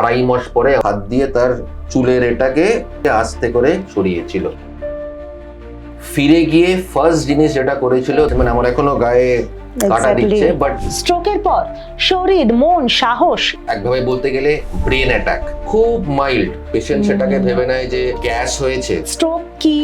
আড়াই মাস পরে হাত দিয়ে তার চুলের এটাকে আস্তে করে সরিয়েছিল। ফিরে গিয়ে ফার্স্ট জিনিস যেটা করেছিল মানে আমার এখনও গায়ে কাটা দিচ্ছে বাট স্ট্রোকের পর শরীর মন সাহস। একভাবে বলতে গেলে ব্রেন অ্যাটাক খুব মাইল্ড পেশেন্ট সেটাকে ভেবে নেয় যে গ্যাস হয়েছে। স্ট্রোক কি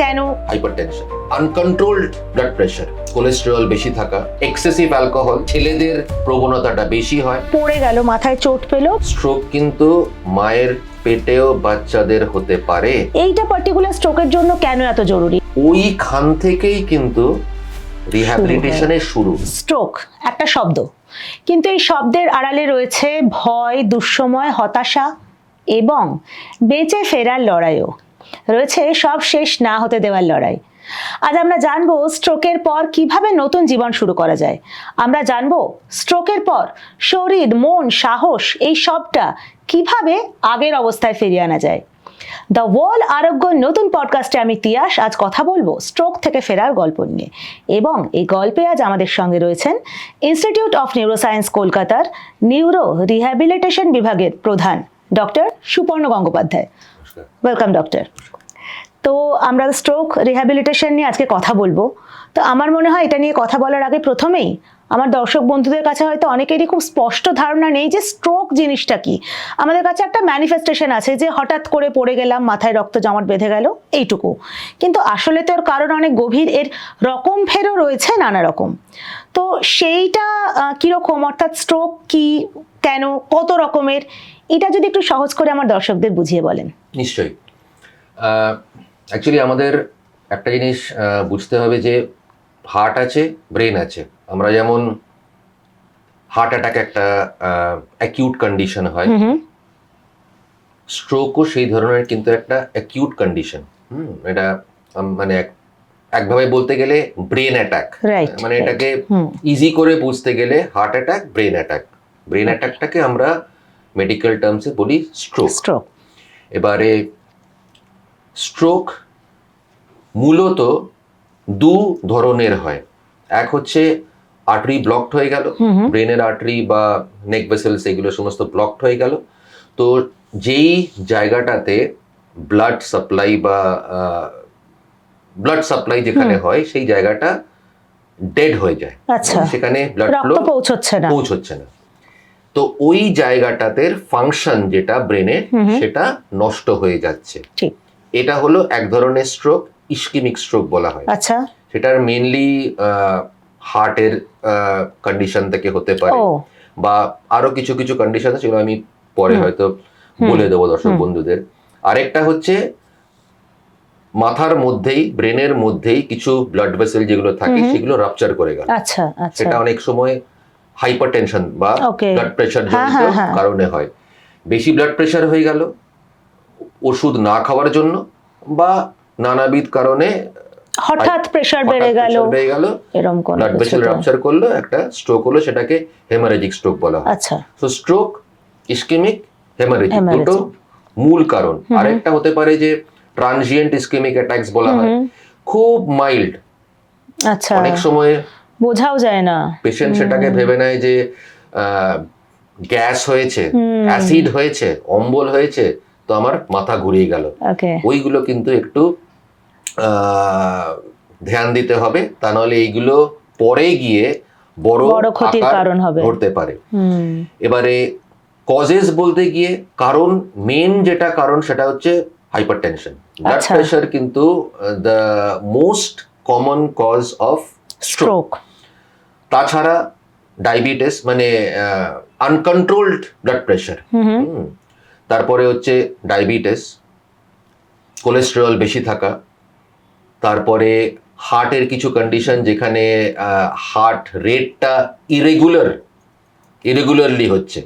কেন? Hypertension uncontrolled blood pressure cholesterol বেশি থাকা এক্সেসিভ অ্যালকোহল ছেলেদের প্রবণতাটা বেশি হয়। পড়ে গেল মাথায় চোট পেল। স্ট্রোক কিন্তু মায়ের পেটেও বাচ্চাদের হতে পারে। এইটা পার্টিকুলার স্ট্রোকের জন্য কেন এত জরুরি? ওইখান থেকেই কিন্তু রিহ্যাবিলিটেশনের শুরু। স্ট্রোক একটা শব্দ। কিন্তু এই শব্দের আড়ালে রয়েছে ভয় দুঃসময় হতাশা এবং বেঁচে ফেরার লড়াইও। রয়েছে সব শেষ না হতে দেওয়ার লড়াই। আজ আমরা জানব স্ট্রোকের পর কীভাবে নতুন জীবন শুরু করা যায়। আমরা জানব স্ট্রোকের পর শরীর, মন, সাহস, এই সবটা কীভাবে আগের অবস্থায় ফিরিয়ে আনা যায়। দ্য ওয়ার্ল্ড আরোগ্য নতুন পডকাস্টে আমি তিয়াস, আজ কথা বলব স্ট্রোক থেকে ফেরার গল্প নিয়ে। এবং এই গল্পে আজ আমাদের সঙ্গে রয়েছেন ইনস্টিটিউট অফ নিউরোসায়েন্স কলকাতার নিউরো রিহ্যাবিলিটেশন বিভাগের প্রধান doctor Suparna Gangopadhyay. Welcome doctor তো আমরা স্ট্রোক রিহ্যাবিলিটেশন নিয়ে আজকে কথা বলব। তো আমার মনে হয় এটা নিয়ে কথা বলার আগে প্রথমেই আমার দর্শক বন্ধুদের কাছে হয়তো অনেকেরই খুব স্পষ্ট ধারণা নেই যে স্ট্রোক জিনিসটা কি। আমাদের কাছে একটা ম্যানিফেস্টেশন আছে যে হঠাৎ করে পড়ে গেলাম, মাথায় রক্ত জমাট বেঁধে গেল, এইটুকু। কিন্তু আসলে তো এর কারণ অনেক গভীর, এর রকম ফেরও রয়েছে নানা রকম। তো সেইটা কীরকম? অর্থাৎ স্ট্রোক কি, কেন, কত রকমের? এটা যদি একটু সহজ করে আমার দর্শকদের বুঝিয়ে বলেন। নিশ্চয়ই। অ্যাকচুয়ালি আমাদের একটা জিনিস বুঝতে হবে যে হার্ট আছে ব্রেন আছে। আমরা যেমন হার্ট অ্যাটাক একটা অ্যাকিউট কন্ডিশন হয় স্ট্রোকও সেই ধরনের কিন্তু একটা অ্যাকিউট কন্ডিশন হুম এটা মানে এক- একভাবে বলতে গেলে ব্রেন অ্যাটাক মানে এটাকে ইজি করে বুঝতে গেলে heart attack brain attack brain অ্যাটাকটাকে আমরা মেডিকেল টার্মসে বলি স্ট্রোক স্ট্রোক এবারে স্ট্রোক মূলত দু ধরনের হয়। এক হচ্ছে আর্টারি ব্লকড হয়ে গেল ব্রেনের আর্টারি বা নেক ভেসেলস এগুলো সমস্ত ব্লকড হয়ে গেল। তো যেই জায়গাটাতে ব্লাড সাপ্লাই বা ব্লাড সাপ্লাই যেখানে হয় সেই জায়গাটা ডেড হয়ে যায়। আচ্ছা। সেখানে ব্লাড ফ্লো পৌঁছচ্ছে না। পৌঁছচ্ছে না। তো ওই জায়গাটাতে ফাংশন যেটা হুম। সেটা নষ্ট হয়ে যাচ্ছে। এটা হলো এক ধরনের স্ট্রোক ইস্কিমিক স্ট্রোক বলা হয়। আচ্ছা। সেটার মেনলি হার্টের কন্ডিশন থেকে হতে পারে। বা আরও কিছু কিছু কন্ডিশন যেগুলো আমি পরে হয়তো বলে দেবো দর্শক। বন্ধুদের। আরেকটা হচ্ছে মাথার মধ্যেই ব্রেনের মধ্যেই কিছু ব্লাড ভেসেল যেগুলো থাকে। সেগুলো রাপচার করে গেল। আচ্ছা আচ্ছা। সেটা অনেক সময় হাইপার টেনশন বা ব্লাড প্রেশার হ্যাঁ, জনিত হ্যাঁ, হ্যাঁ। কারণে হয়। বেশি ব্লাড প্রেশার হয়ে গেল ওষুধ না খাওয়ার জন্য বা নানাবিধ কারণে হঠাৎ প্রেশার বেড়ে গেল বেড়ে গেল এরকম কোন ব্লাড ভেসেল রাপচার করল একটা স্ট্রোক হলো সেটাকে হেমারেজিক স্ট্রোক বলা হয়। আচ্ছা। তো স্ট্রোক ইস্কেমিক হেমারেজিক দুটো মূল কারণ। আরেকটা হতে পারে যে ট্রানজিয়েন্ট ইস্কেমিক অ্যাটাকস বলা হয়। খুব মাইল্ড আচ্ছা। অনেক সময় বোঝাও যায় না। পেশেন্ট সেটাকে ভেবে নেয় যে গ্যাস হয়েছে অ্যাসিড হয়েছে অম্বল হয়েছে তো আমার মাথা ঘুরিয়ে গেল। ওইগুলো কিন্তু একটু ধ্যান দিতে হবে তা নাহলে এইগুলো পরে গিয়ে বড় ক্ষতির কারণ হবে। ধরতে পারে। এবারে কজেস বলতে গিয়ে কারণ মেন যেটা কারণ সেটা হচ্ছে হাইপারটেনশন ব্লাড। প্রেশার কিন্তু the most common cause of stroke তাছাড়া ডায়াবেটিস মানে আনকন্ট্রোলড ব্লাড প্রেশার তারপরে হচ্ছে ডায়াবেটিস কোলেস্টেরল বেশি থাকা। তারপরে হার্টের কিছু কন্ডিশন যেখানে হার্ট রেটটা ইরেগুলার ইরেগুলারলি হচ্ছে।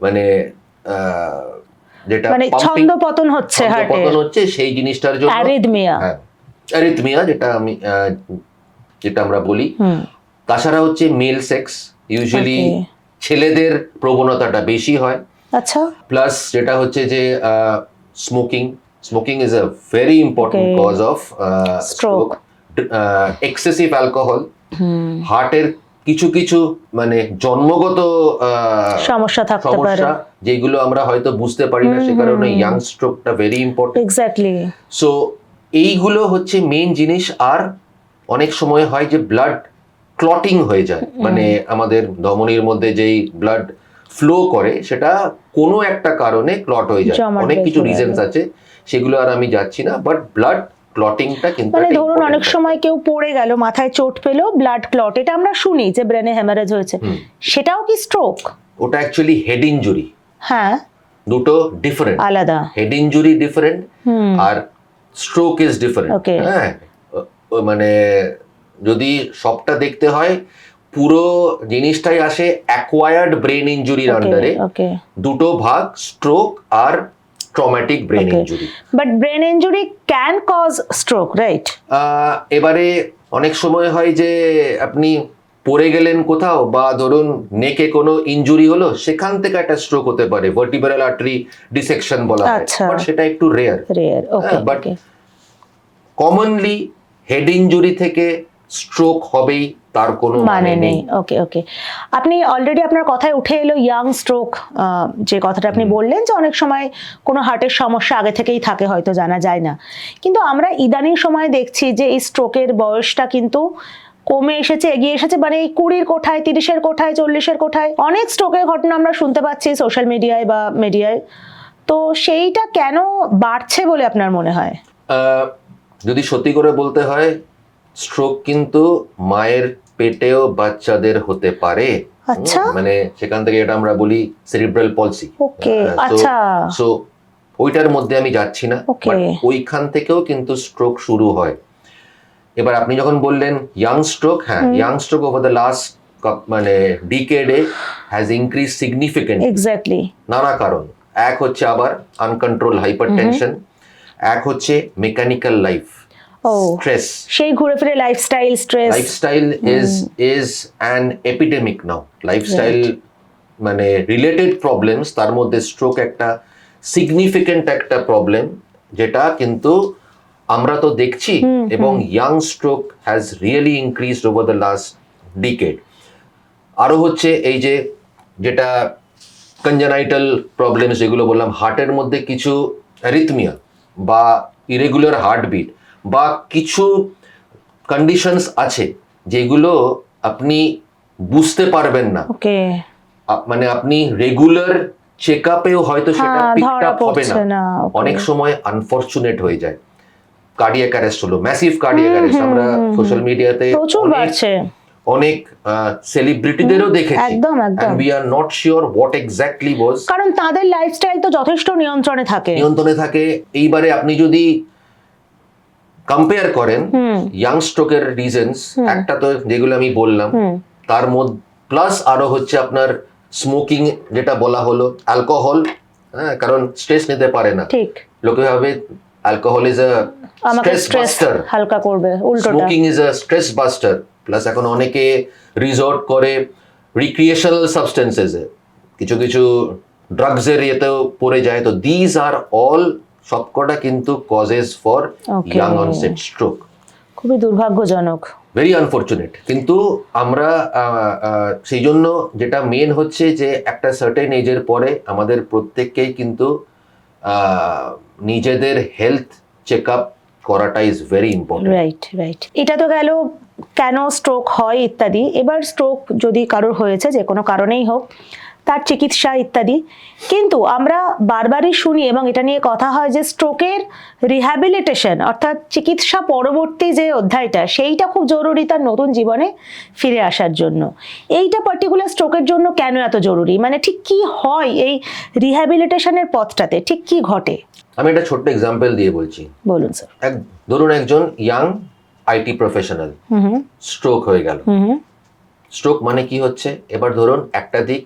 মানে যেটা মানে ছন্দ পতন হচ্ছে ছন্দপতন হচ্ছে সেই জিনিসটার জন্য অ্যারিদমিয়া হ্যাঁ। অ্যারিথমিয়া যেটা আমি যেটা আমরা বলি। তাছাড়া হচ্ছে মেল সেক্স ইউজুয়ালি ছেলেদের প্রবণতাটা বেশি হয়। আচ্ছা। প্লাস যেটা হচ্ছে যে smoking smoking is a very important cause of stroke. Excessive alcohol হার্টের কিছু কিছু মানে জন্মগত সমস্যা থাকতে পারে। যেগুলো আমরা হয়তো বুঝতে পারি না সে কারণে ইয়াং স্ট্রোকটা ভেরি ইম্পর্টেন্ট এক্স্যাক্টলি সো এইগুলো হচ্ছে মেন জিনিস। আর অনেক সময় হয় যে ব্লাড ক্লটিং হয়ে যায়। মানে আমাদের ধমনীর মধ্যে যেই ব্লাড ফ্লো করে সেটা কোনো একটা কারণে ক্লট হয়ে যায়। অনেক কিছু রিজনস আছে সেগুলো আর আমি যাচ্ছি না বাট ব্লাড ক্লটিংটা কিন্তু মানে ধরুন অনেক সময় কেউ পড়ে গেল মাথায় চোট পেল ব্লাড ক্লট এটা আমরা শুনি যে ব্রেনে হ্যামারেজ হয়েছে। সেটাও কি স্ট্রোক ওটা অ্যাকচুয়ালি হেড ইনজুরি হ্যাঁ। দুটো ডিফারেন্ট আলাদা। হেড ইনজুরি ডিফারেন্ট আর স্ট্রোক ইজ ডিফারেন্ট. হ্যাঁ। মানে যদি সবটা দেখতে হয় পুরো জিনিসটাই আসে অ্যাকোয়ার্ড ব্রেন ইনজুরির আন্ডারে দুটো ভাগ stroke R traumatic brain injury but brain injury can cause stroke right এবারে অনেক সময় হয় যে আপনি পড়ে গেলেন কোথাও বা ধরুন নেকে কোনো ইনজুরি হলো সেখান থেকে একটা স্ট্রোক হতে পারে ভার্টিব্রাল আর্টারি ডিসেকশন বলা হয়। আচ্ছা। বাট সেটা একটু রেয়ার হ্যাঁ, কমনলি হেড ইনজুরি থেকে স্ট্রোক হবেই তার কোনো মানে নেই। ওকে ওকে আপনি অলরেডি আপনার কথায় উঠে এলো ইয়াং স্ট্রোক যে কথাটা আপনি বললেন যে অনেক সময় কোনো হার্টের সমস্যা আগে থেকেই থাকে হয়তো জানা যায় না। কিন্তু আমরা ইদানিং সময় দেখছি যে এই স্ট্রোকের বয়সটা কিন্তু কমে এসেছে এগিয়ে এসেছে মানে এই কুড়ির কোঠায় তিরিশের কোঠায় চল্লিশের কোঠায় অনেক স্ট্রোকের ঘটনা আমরা শুনতে পাচ্ছি সোশ্যাল মিডিয়ায় বা মিডিয়ায় তো সেইটা কেন বাড়ছে বলে আপনার মনে হয়? যদি সত্যি করে বলতে হয় স্ট্রোক কিন্তু মায়ের পেটেও বাচ্চাদের হতে পারে। আচ্ছা। মানে সেখান থেকে এটা আমরা বলি সেরিব্রাল পলসি ওকে আচ্ছা। সো ওইটার মধ্যে আমি যাচ্ছি না ওইখান থেকেও কিন্তু স্ট্রোক শুরু হয়। এবার আপনি যখন বললেন ইয়াং স্ট্রোক হ্যাঁ young stroke over the last মানে ডিকেডে হ্যাজ ইনক্রিজ সিগনিফিকেন্ট এক্স্যাক্টলি নানা কারণ। এক হচ্ছে আবার আনকন্ট্রোল হাইপার টেনশন এক হচ্ছে মেকানিক্যাল লাইফ স্ট্রেস সেই ঘুরে ফিরে lifestyle stress lifestyle is is an epidemic now lifestyle মানে রিলেটেড প্রবলেমস তার মধ্যে স্ট্রোক একটা সিগনিফিকেন্ট একটা প্রবলেম যেটা কিন্তু আমরা তো দেখছি এবং young stroke has really increased over the last decade আরও হচ্ছে এই যে যেটা কনজেনাইটাল প্রবলেমস যেগুলো বললাম হার্টের মধ্যে কিছু অ্যারিথমিয়া বা ইরেগুলার হার্টবিট বা কিছু কন্ডিশনস আছে যেগুলো আপনি বুঝতে পারবেন না। মানে আপনি রেগুলার চেক আপেও হয়তো সেটা হ্যাঁ, পিকড আপ হবে না, অনেক সময় আনফরচুনেট হয়ে যায়। কার্ডিয়াক অ্যারেস্ট হলো ম্যাসিভ কার্ডিয়াক অ্যারেস্ট আমরা সোশ্যাল মিডিয়াতে প্রচুর বাড়ছে। অনেক সেলিব্রিটিদেরও দেখেছি। একদম, একদম। we are not sure what exactly was কারণ তাদের লাইফস্টাইল তো যথেষ্ট নিয়ন্ত্রণে থাকে। নিয়ন্ত্রণে থাকে। এইবারে আপনি যদি কম্পেয়ার করেন ইয়াং স্ট্রোকের রিজনস একটা তো যেগুলো আমি বললাম তার মধ্যে প্লাস আরও হচ্ছে আপনার স্মোকিং যেটা বলা হলো অ্যালকোহল হ্যাঁ কারণ স্ট্রেস নিতে পারে না। ঠিক। লোকে ভাবে alcohol is a stress buster হালকা করবে উল্টোটা। Smoking is a stress buster plus এখন অনেকে রিসর্ট করে রিক্রিয়েশনাল সাবস্টেন্সেসে কিছু কিছু ড্রাগসের ইয়েতেও পড়ে যায়। তো দিজ আর অল সবকটা কিন্তু causes for. Young onset stroke খুবই দুর্ভাগ্যজনক। ভেরি আনফর্চুনেট কিন্তু আমরা সেই জন্য যেটা মেন হচ্ছে যে একটা সার্টেন এজের পরে আমাদের প্রত্যেককেই কিন্তু নিজেদের হেলথ চেক আপ করাটা is very important right right এটা তো গেল কেন স্ট্রোক হয় ইত্যাদি। এবার স্ট্রোক যদি কারোর হয়েছে যে কোনো কারণেই হোক তার চিকিৎসা ইত্যাদি। কিন্তু আমরা বারবারই শুনি এবং এটা নিয়ে কথা হয় যে স্ট্রোকের রিহ্যাবিলিটেশন অর্থাৎ চিকিৎসা পরবর্তী যে অধ্যায়টা সেইটা খুব জরুরি তার নতুন জীবনে ফিরে আসার জন্য। এইটা পার্টিকুলার স্ট্রোকের জন্য কেন এত জরুরি? মানে ঠিক কি হয় এই রিহ্যাবিলিটেশনের পথটাতে? ঠিক কি ঘটে? আমি একটা ছোট্ট এক্সাম্পল দিয়ে বলছি। বলুন স্যার এক ধরুন একজন ইয়াং আইটি প্রফেশনাল। স্ট্রোক হয়ে গেল। স্ট্রোক মানে কি হচ্ছে? এবার ধরুন একটা দিক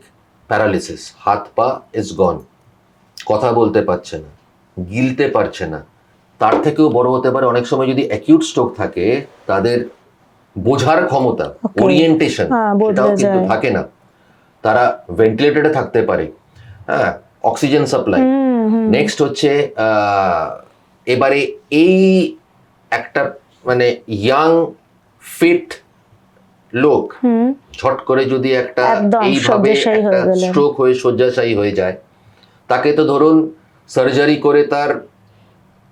প্যারালিসিস হাত পা ইজ গন কথা বলতে পারছে না গিলতে পারছে না। তার থেকেও বড় হতে পারে অনেক সময় যদি অ্যাকিউট স্ট্রোক থাকে তাদের বোঝার ক্ষমতা ওরিয়েন্টেশন হ্যাঁ, সেটাও কিন্তু থাকে না। তারা ভেন্টিলেটরে থাকতে পারে। হ্যাঁ অক্সিজেন সাপ্লাই নেক্সট হচ্ছে আহ, এবারে এই একটা মানে ইয়াং ফিট লোক ঝট করে যদি একটা এইভাবে একটা স্ট্রোক হয়ে শয্যাশায়ী হয়ে যায় তাকে তো ধরুন সার্জারি করে তার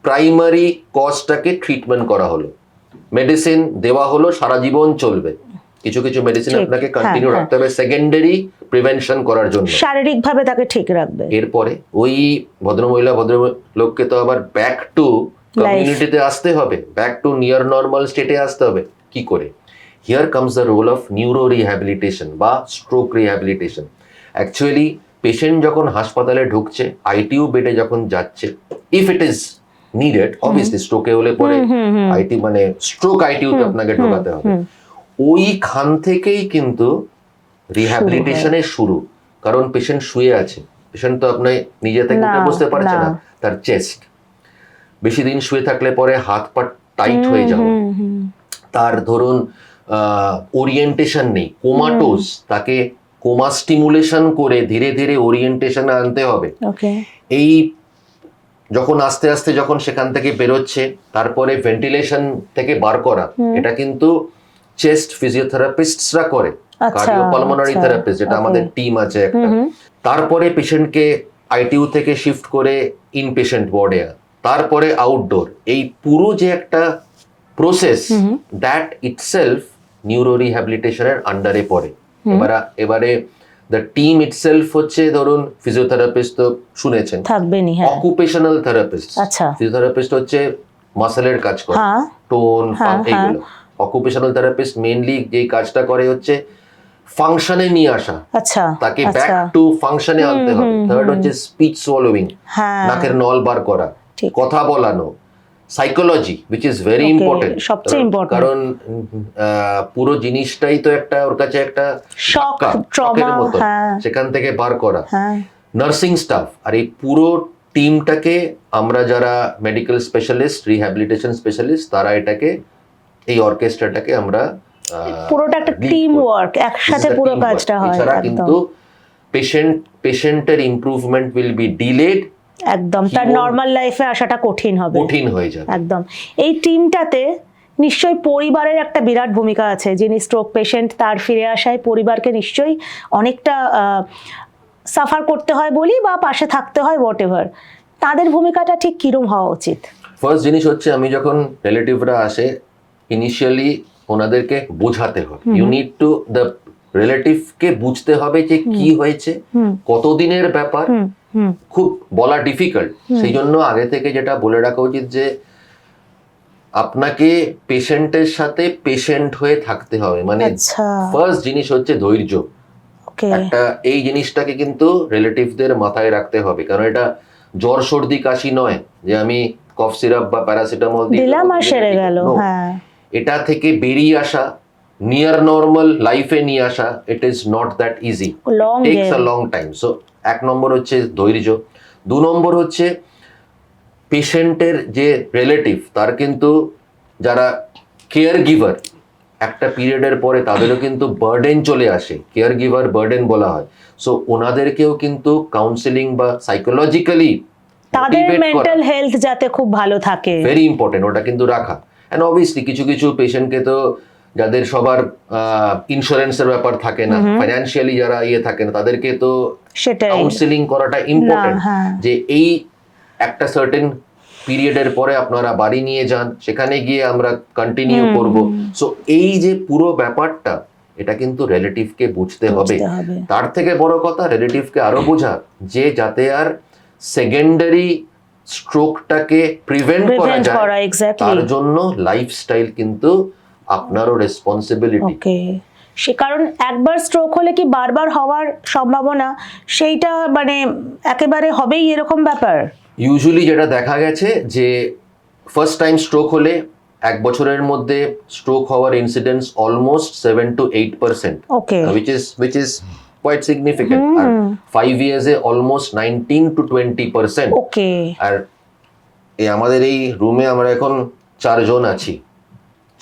প্রাইমারি কজটাকে ট্রিটমেন্ট করা হলো। মেডিসিন দেওয়া হলো সারা জীবন চলবে। কিছু কিছু মেডিসিন আপনাকে হ্যাঁ, কন্টিনিউ হ্যাঁ। রাখতে হবে সেকেন্ডারি প্রিভেনশন করার জন্য। শারীরিকভাবে তাকে ঠিক রাখবে। এরপরে ওই ভদ্রমহিলা ভদ্রলোককে তো আবার ব্যাক টু কমিউনিটিতে আসতে হবে। ব্যাক টু নিয়ার নর্মাল স্টেটে আসতে হবে। কি করে? Here comes the role of neuro rehabilitation বা স্ট্রোক রিহ্যাবিলিটেশন অ্যাকচুয়ালি পেশেন্ট যখন হাসপাতালে ঢুকছে আইটিউ বেডে যখন যাচ্ছে if it is needed obviously স্ট্রোকে হলে পরে। আইটি মানে স্ট্রোক আইটিইউতে আপনাকে ঢোকাতে হবে। হুম। ওই খান থেকেই কিন্তু রিহ্যাবিলিটেশনের শুরু কারণ পেশেন্ট শুয়ে আছে। পেশেন্ট তো আপনি নিজে থেকে বসতে পারছে। না। তার চেস্ট বেশি দিন শুয়ে থাকলে পরে হাত পা টাইট হয়ে হুম, তার ধরুন ওরিয়েন্টেশন নেই কোমাটোস তাকে কোমা স্টিমুলেশন করে ধীরে ধীরে ওরিয়েন্টেশন আনতে হবে। এই যখন আস্তে আস্তে যখন সেখান থেকে বেরোচ্ছে তারপরে ভেন্টিলেশন থেকে বার করা এটা কিন্তু চেস্ট ফিজিওথেরাপিস্টরা করে আচ্ছা, কার্ডিওপালমোনারি আচ্ছা, থেরাপিস্ট যেটা আমাদের টিম আছে একটা। তারপরে পেশেন্টকে আইটিইউ থেকে শিফট করে ইন পেশেন্ট ওয়ার্ডে তারপরে আউটডোর এই পুরো যে একটা প্রসেস দ্যাট ইটসেলফ নিউরো রিহ্যাবিলিটেশনের আন্ডারে পড়ে। এবার এবারে দ্য টিম ইটসেলফ হচ্ছে ধরুন ফিজিওথেরাপিস্ট তো শুনেছেন। থাকবেনি হ্যাঁ। অকুপেশনাল থেরাপিস্ট আচ্ছা। ফিজিওথেরাপিস্ট হচ্ছে মাসেলের কাজ করে। হ্যাঁ। টোন হ্যাঁ, এইগুলো। অকুপেশনাল থেরাপিস্ট মেইনলি যেই কাজটা করে হচ্ছে ফাংশনে নিয়ে আসা। আচ্ছা তাকে ব্যাক টু ফাংশনে আনতে হবে। থার্ড হচ্ছে স্পিচ সোলোইং হ্যাঁ। নাকের নল বার করা। কথা বলানো psychology which is very important সবচেয়ে important. কারণ পুরো জিনিসটাই তো একটা ওর কাছে একটা এর মতো। হ্যাঁ। সেখান থেকে বার করা। হ্যাঁ। নার্সিং স্টাফ আর এই পুরো টিমটাকে আমরা যারা মেডিকেল স্পেশালিস্ট রিহ্যাবিলিটেশন স্পেশালিস্ট তারা এটাকে এই অর্কেস্ট্রাটাকে আমরা পুরোটা একটা টিম ওয়ার্ক একসাথে পুরো কাজটা হয় এছাড়া কিন্তু পেশেন্ট পেশেন্টের ইমপ্রুভমেন্ট উইল বি ডিলেড একদম তার নর্মাল লাইফে আসাটা কঠিন হবে। কঠিন হয়ে যাবে। একদম। এই টিমটাতে নিশ্চয়ই পরিবারের একটা বিরাট ভূমিকা আছে যিনি স্ট্রোক পেশেন্ট তার ফিরে আসায় পরিবারকে নিশ্চয়ই অনেকটা সাফার করতে হয় বলি বা পাশে থাকতে হয় হোয়াট এভার তাদের ভূমিকাটা ঠিক কিরম হওয়া উচিত? ফার্স্ট জিনিস হচ্ছে আমি যখন রিলেটিভরা আসে ইনিশিয়ালি ওনাদেরকে বোঝাতে হবে ইউ নিড টু দ্য রিলেটিভকে বুঝতে হবে যে কি হয়েছে কতদিনের ব্যাপার খুব বলা ডিফিকাল্ট সেই জন্য আগে থেকে যেটা বলে রাখা উচিত যে আপনাকে পেশেন্টের সাথে পেশেন্ট হয়ে থাকতে হবে। মানে আচ্ছা। ফার্স্ট জিনিস হচ্ছে ধৈর্য। একটা এই জিনিসটাকে কিন্তু রিলেটিভদের মাথায় রাখতে হবে। কারণ এটা জ্বর সর্দি কাশি নয় যে আমি কফ সিরাপ বা প্যারাসিটামল দিলাম আর সেরে গেল হ্যাঁ। এটা থেকে বেরিয়ে আসা নিয়ার নর্মাল লাইফে নিয়ে আসা it is not that easy takes a long time so এক নম্বর হচ্ছে ধৈর্য দু নম্বর হচ্ছে পেশেন্টের যে রিলেটিভ তার কিন্তু যারা কেয়ার গিভার একটা পিরিয়ডের পরে তাদেরও কিন্তু বার্ডেন চলে আসে কেয়ার গিভার বার্ডেন বলা হয়। সো ওনাদেরকেও কিন্তু কাউন্সিলিং বা সাইকোলজিক্যালি তাদের মেন্টাল হেলথ যাতে খুব ভালো থাকে। ভেরি ইম্পর্টেন্ট ওটা কিন্তু রাখা। অ্যান্ড অবভিয়াসলি কিছু কিছু পেশেন্টকে তো যাদের সবার ইন্স্যুরেন্সের ব্যাপার থাকে না ফাইন্যান্সিয়ালি যারা ইয়ে থাকে না তাদেরকে তো কাউন্সিলিং করাটা ইম্পর্টেন্ট হ্যাঁ। যে এই একটা সার্টেন পিরিয়ডের পরে আপনারা বাড়ি নিয়ে যান সেখানে গিয়ে আমরা কন্টিনিউ করব। সো এই যে পুরো ব্যাপারটা এটা কিন্তু রিলেটিভকে বুঝতে হবে। তার থেকে বড় কথা রিলেটিভকে আরও বোঝা যে যাতে আর সেকেন্ডারি স্ট্রোকটাকে প্রিভেন্ট করা যায় তার জন্য লাইফস্টাইল কিন্তু আপনারও রেসপন্সিবিলিটি ওকে সে কারণ একবার স্ট্রোক হলে কি বারবার হওয়ার সম্ভাবনা? সেইটা মানে একেবারে হবেই এরকম ব্যাপার? ইউজুয়ালি যেটা দেখা গেছে যে ফার্স্ট টাইম স্ট্রোক হলে এক বছরের মধ্যে স্ট্রোক হওয়ার incidence almost seven to eight percent okay which is which is quite significant R five ইয়ার্সে almost nineteen to twenty percent okay আর এই আমাদের এই রুমে আমরা এখন চারজন আছি।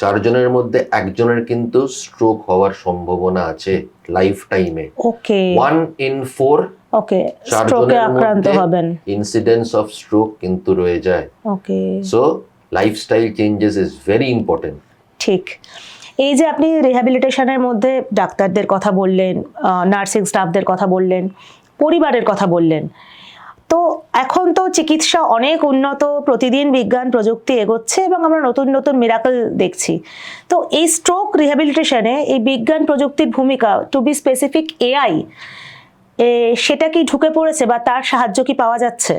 চারজনের মধ্যে একজনের কিন্তু স্ট্রোক হওয়ার সম্ভাবনা আছে লাইফ টাইমে okay. One in four okay স্ট্রোকে আক্রান্ত হবেন। ইনসিডেন্স অফ স্ট্রোক কিন্তু রয়ে যায়। Okay. So lifestyle changes is very important ঠিক। এই যে আপনি রিহ্যাবিলিটেশনের মধ্যে ডাক্তারদের কথা বললেন নার্সিং স্টাফদের কথা বললেন পরিবারের কথা বললেন তো এখন তো চিকিৎসা অনেক উন্নত প্রতিদিন বিজ্ঞান প্রযুক্তি এগোচ্ছে এবং আমরা নতুন নতুন মিরাকল দেখছি। তো এই স্ট্রোক রিহ্যাবিলিটেশনে এই বিজ্ঞান প্রযুক্তির ভূমিকা টু বি স্পেসিফিক এআই সেটা কি ঢুকে পড়েছে বা তার সাহায্য কি পাওয়া যাচ্ছে?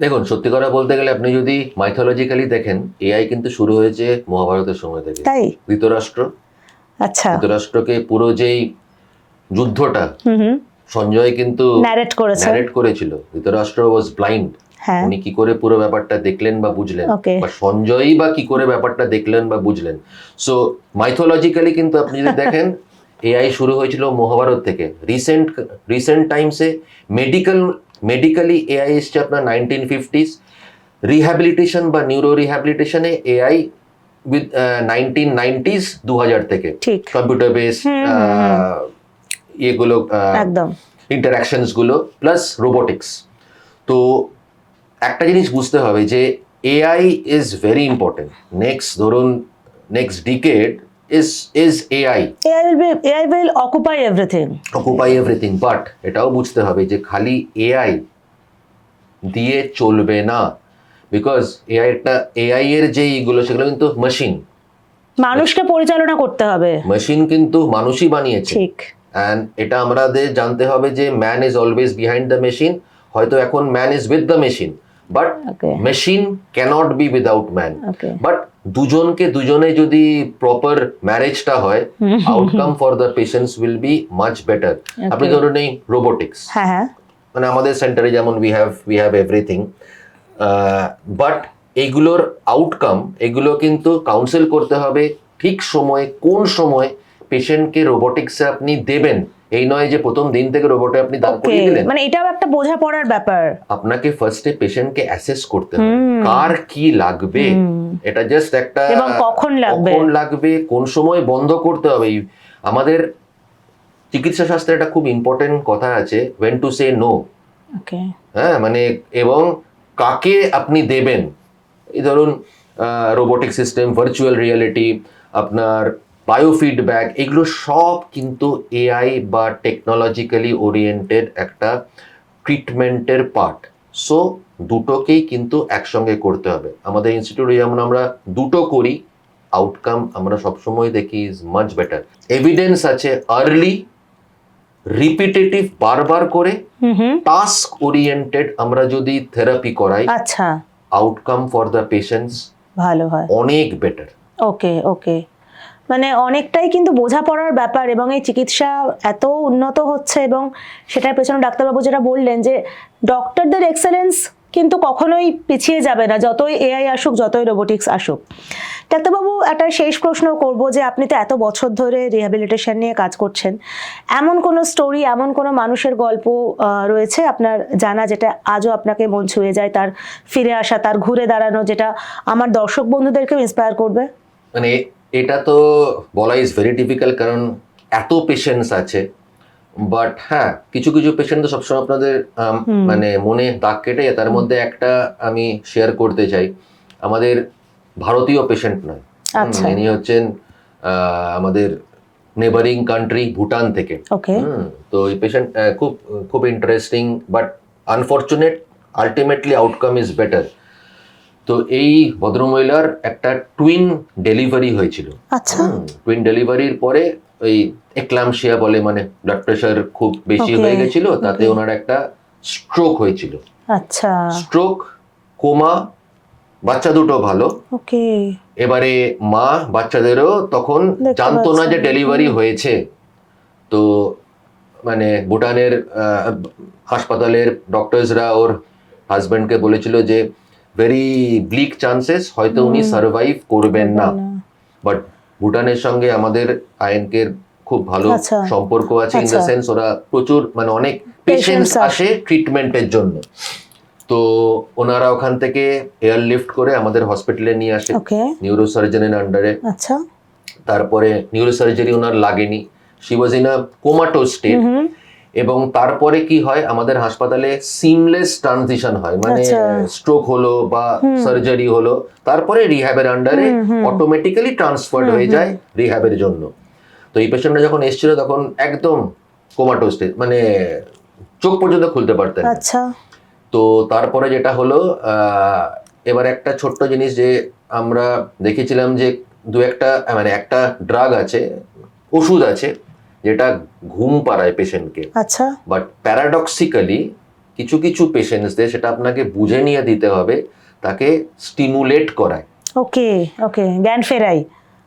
দেখুন সত্যি কথা বলতে গেলে আপনি যদি মাইথোলজিক্যালি দেখেন এআই কিন্তু শুরু হয়েছে মহাভারতের সময় থেকে। তাই? ধৃতরাষ্ট্র। আচ্ছা। ধৃতরাষ্ট্রকে পুরো যেই যুদ্ধটা হুম হুম। সঞ্জয় কিন্তু ন্যারেট করেছে। ন্যারেট করেছিল। ধৃতরাষ্ট্র ওয়াজ ব্লাইন্ড হ্যাঁ। উনি কি করে পুরো ব্যাপারটা দেখলেন বা বুঝলেন. বা সঞ্জয়ই বা কি করে ব্যাপারটা দেখলেন বা বুঝলেন? সো মাইথোলজিক্যালি কিন্তু আপনি যদি দেখেন এআই শুরু হয়েছিল মহাভারত থেকে। রিসেন্ট রিসেন্ট টাইমসে মেডিকেল মেডিকেলি এআই এসছে আপনার নাইনটিন ফিফটিস রিহ্যাবিলিটেশন বা নিউরো রিহ্যাবিলিটেশনে এআই উইথ নাইনটিন নাইনটিস দু হাজার থেকে। কম্পিউটার বেস ইয়েগুলো একদম। ইন্টারাকশনসগুলো প্লাস রোবোটিক্স তো একটা জিনিস বুঝতে হবে যে AI is very important next ধরুন next decade is is AI be AI will occupy occupy everything but এটাও বুঝতে হবে যে খালি এআই দিয়ে চলবে না। বিকজ এআই একটা এআই এর যে ইগুলো সেগুলো কিন্তু মেশিন মানুষকে পরিচালনা করতে হবে। মেশিন কিন্তু মানুষই বানিয়েছে। ঠিক। অ্যান্ড এটা আমাদের জানতে হবে যে man is always behind the machine হয়তো এখন man is with the machine but machine cannot be without man but দুজনকে দুজনে যদি প্রপার ম্যারেজটা হয় outcome for the patients will be much better আপনি ধরুন এই রোবোটিক্স হ্যাঁ হ্যাঁ। মানে আমাদের সেন্টারে যেমন we have we have everything but এইগুলোর আউটকাম এগুলো কিন্তু কাউন্সিল করতে হবে ঠিক সময়ে কোন সময় পেশেন্টকে রোবোটিক্সে আপনি দেবেন। এই নয় যে প্রথম দিন থেকে রোবটে আপনি দাঁড় করিয়ে দিলেন। মানে এটাও একটা বোঝা পড়ার ব্যাপার। আপনাকে ফার্স্টে পেশেন্টকে অ্যাসেস করতে হবে। কার কি লাগবে? এটা জাস্ট একটা এবং কখন লাগবে। কখন লাগবে? কোন সময় বন্ধ করতে হবে? আমাদের চিকিৎসা শাস্ত্রে একটা খুব ইম্পর্টেন্ট কথা আছে ওয়েন টু সে নো হ্যাঁ মানে এবং কাকে আপনি দেবেন? এই ধরুন রোবোটিক সিস্টেম ভার্চুয়াল রিয়েলিটি আপনার বায়োফিডব্যাক এগুলো সব কিন্তু এআই বা টেকনোলজিক্যালি ওরিয়েন্টেড একটা ট্রিটমেন্টের পার্ট সো দুটোকেই কিন্তু একসঙ্গে করতে হবে। আমাদের ইনস্টিটিউটে যেমন আমরা দুটো করি আউটকাম আমরা সবসময় দেখি ইজ মাচ বেটার এভিডেন্স আছে আর্লি রিপিটেটিভ বারবার করে টাস্ক ওরিয়েন্টেড আমরা যদি থেরাপি করাই আচ্ছা। আউটকাম ফর দ্য পেশেন্টস ভালো হয়। অনেক বেটার ওকে ওকে মানে অনেকটাই কিন্তু বোঝাপড়ার ব্যাপার এবং এই চিকিৎসা এত উন্নত হচ্ছে এবং সেটার পেছনে ডাক্তারবাবু যেটা বললেন যে ডক্টরদের এক্সেলেন্স কিন্তু কখনোই পিছিয়ে যাবে না, যতই এআই আসুক, যতই রোবোটিক্স আসুক। ডাক্তারবাবু একটা শেষ প্রশ্ন করব যে আপনি তো এত বছর ধরে রিহ্যাবিলিটেশন নিয়ে কাজ করছেন। এমন কোনো স্টোরি, এমন কোনো মানুষের গল্প রয়েছে আপনার জানা যেটা আজও আপনাকে মন ছুঁয়ে যায়, তার ফিরে আসা, তার ঘুরে দাঁড়ানো, যেটা আমার দর্শক বন্ধুদেরকেও ইন্সপায়ার করবে? মানে এটা তো বলা ইজ ভেরি ডিফিকাল্ট কারণ এত পেশেন্টস আছে। বাট হ্যাঁ কিছু কিছু পেশেন্ট তো সবসময় আপনাদের মানে মনে দাগ কেটে যায়। তার মধ্যে একটা আমি শেয়ার করতে চাই। আমাদের ভারতীয় পেশেন্ট নয়। হুম, আচ্ছা। ইনি হচ্ছেন আমাদের নেবারিং কান্ট্রি ভুটান থেকে। তো এই পেশেন্ট খুব খুব interesting but unfortunate ultimately outcome is better তো এই ভদ্রমহিলার একটা টুইন ডেলিভারি হয়েছিল। আচ্ছা। টুইন ডেলিভারির পরে ওই এক্লামশিয়া বলে মানে ব্লাড প্রেশার খুব বেশি হয়ে গেছিল তাতে ওনার একটা স্ট্রোক হয়েছিল। আচ্ছা। স্ট্রোক কোমা বাচ্চা দুটো ভালো। ওকে এবারে মা বাচ্চাদেরও তখন জানতো না যে ডেলিভারি হয়েছে। তো মানে ভুটানের হাসপাতালের ডক্টরসরা ওর হাজব্যান্ডকে বলেছিল যে ভেরি ব্লিক চান্সেস হয়তো উনি। সার্ভাইভ করবেন না। বাট ভুটানের সঙ্গে আমাদের আইএনকের খুব ভালো আচ্ছা। সম্পর্ক আছে ইন দ্য। সেন্স ওরা প্রচুর মানে অনেক পেশেন্টস আসে। ট্রিটমেন্টের জন্য। তো ওনারা ওখান থেকে এয়ার লিফট করে আমাদের হসপিটালে নিয়ে আসে। নিউরো সার্জনের আন্ডারে আচ্ছা। তারপরে নিউরো সার্জারি ওনার লাগেনি। She was in a comatose state এবং তারপরে কি হয়? আমাদের হাসপাতালে সিমলেস ট্রানজিশন হয়। মানে আচ্ছা। স্ট্রোক হলো বা সার্জারি হলো তারপরে রিহ্যাবের আন্ডারে অটোমেটিক্যালি ট্রান্সফার্ড হয়ে যায় রিহ্যাবের জন্য। তো এই পেশেন্টটা যখন এসেছিল তখন একদম কোমাটো স্টেজ মানে চোখ পর্যন্ত খুলতে পারতেন। আচ্ছা। তো তারপরে যেটা হলো আহ, এবার একটা ছোট্ট জিনিস যে আমরা দেখেছিলাম যে দু একটা মানে একটা ড্রাগ আছে ওষুধ আছে যেটা ঘুম পাড়ায় পেশেন্টকে আচ্ছা। বাট প্যারাডক্সিক্যালি কিছু কিছু পেশেন্টসদের সেটা আপনাকে বুঝে নিয়ে দিতে হবে তাকে স্টিমুলেট করায়। ওকে ওকে জ্ঞান ফেরাই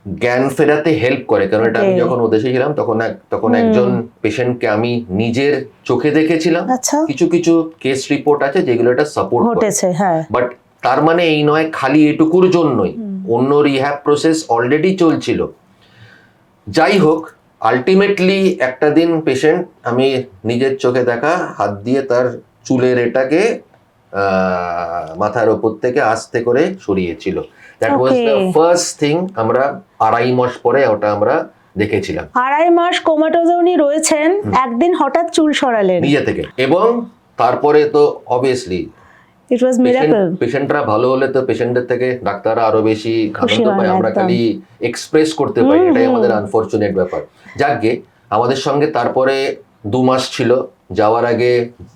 জ্ঞান ফেরাতে হেল্প করে কারণ এটা আমি যখন ওদেশে ছিলাম তখন এক তখন একজন পেশেন্টকে আমি নিজের চোখে দেখেছিলাম। আচ্ছা। কিছু কিছু কেস রিপোর্ট আছে যেগুলো এটা সাপোর্ট করে। ঘটেছে হ্যাঁ। বাট তার মানে এই নয় খালি এটুকুর জন্যই। অন্য রিহ্যাব প্রসেস অলরেডি চলছিল। যাই হোক আলটিমেটলি একটা দিন পেশেন্ট আমি নিজের চোখে দেখা হাত দিয়ে তার চুলের এটাকে মাথার ওপর থেকে আস্তে করে সরিয়েছিল। That was the first thing আমরা আড়াই মাস পরে ওটা আমরা দেখেছিলাম। আড়াই মাস কোমাটোজে উনি রয়েছেন একদিন হঠাৎ চুল সরালেন। নিজে থেকে। এবং তারপরে তো অবভিয়াসলি ইট ওয়াজ মিরাকল পেশেন্টরা ভালো হলে তো পেশেন্টের থেকে ডাক্তাররা আরও বেশি আনন্দ পায়। আমরা খালি এক্সপ্রেস করতে পারি। এটাই আমাদের আনফরচুনেট ব্যাপার। যাকগে আমাদের সঙ্গে তারপরে দু মাস ছিল। যাওয়ার আগে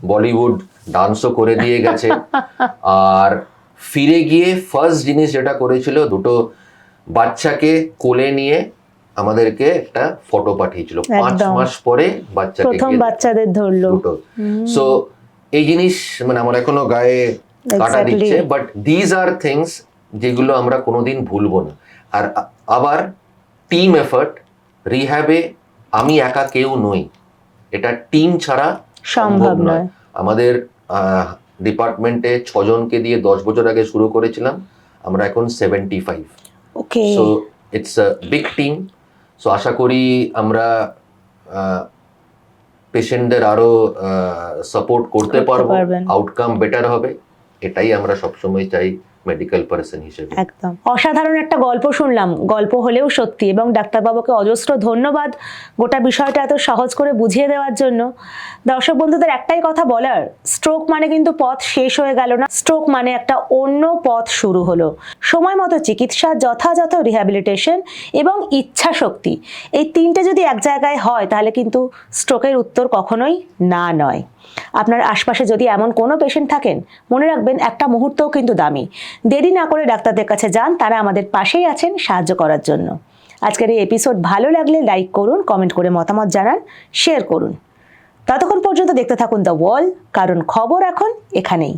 বলিউড ডান্সও করে দিয়ে গেছে। আর ফিরে গিয়ে ফার্স্ট জিনিস যেটা করেছিল দুটো বাচ্চাকে কোলে নিয়ে আমাদেরকে একটা ফটো পাঠিয়েছিল। পাঁচ মাস পরে বাচ্চাকে প্রথম বাচ্চাদের ধরলো। দুটো। সো এই জিনিস মানে আমার এখনও গায়ে কাটা দিচ্ছে বাট দিজ আর থিংস যেগুলো আমরা কোনোদিন ভুলবো না। আর আবার টিম এফর্ট রিহ্যাবে আমি একা কেউ নই। এটা টিম ছাড়া সম্ভব নয়। আমাদের ডিপার্টমেন্টে ছজনকে দিয়ে দশ বছর আগে শুরু করেছিলাম আমরা এখন seventy five okay so it's a big team so আশা করি আমরা পেশেন্টদের আরও সাপোর্ট করতে করতে পারব। আউটকাম বেটার হবে। এটাই আমরা সবসময় চাই। মেডিকেল পার্সন হিসেবে। একদম। অসাধারণ একটা গল্প শুনলাম। গল্প হলেও সত্যি এবং ডাক্তারবাবুকে অজস্র ধন্যবাদ গোটা বিষয়টা এত সহজ করে বুঝিয়ে দেওয়ার জন্য। দর্শক বন্ধুদের একটাই কথা বলার স্ট্রোক মানে কিন্তু পথ শেষ হয়ে গেল না স্ট্রোক মানে একটা অন্য পথ শুরু হলো। সময় মতো চিকিৎসা, যথাযথ রিহ্যাবিলিটেশন এবং ইচ্ছা শক্তি। এই তিনটে যদি এক জায়গায় হয় তাহলে কিন্তু স্ট্রোকের উত্তর কখনোই না নয়। আপনার আশপাশে যদি এমন কোনো পেশেন্ট থাকেন, মনে রাখবেন একটা মুহূর্তও কিন্তু দামি। দেরি না করে ডাক্তারদের কাছে যান, তারা আমাদের পাশেই আছেন সাহায্য করার জন্য। আজকের এই এপিসোড ভালো লাগলে লাইক করুন কমেন্ট করে মতামত জানান শেয়ার করুন। ততক্ষণ পর্যন্ত দেখতে থাকুন দ্য ওয়াল কারণ খবর এখন এখানেই।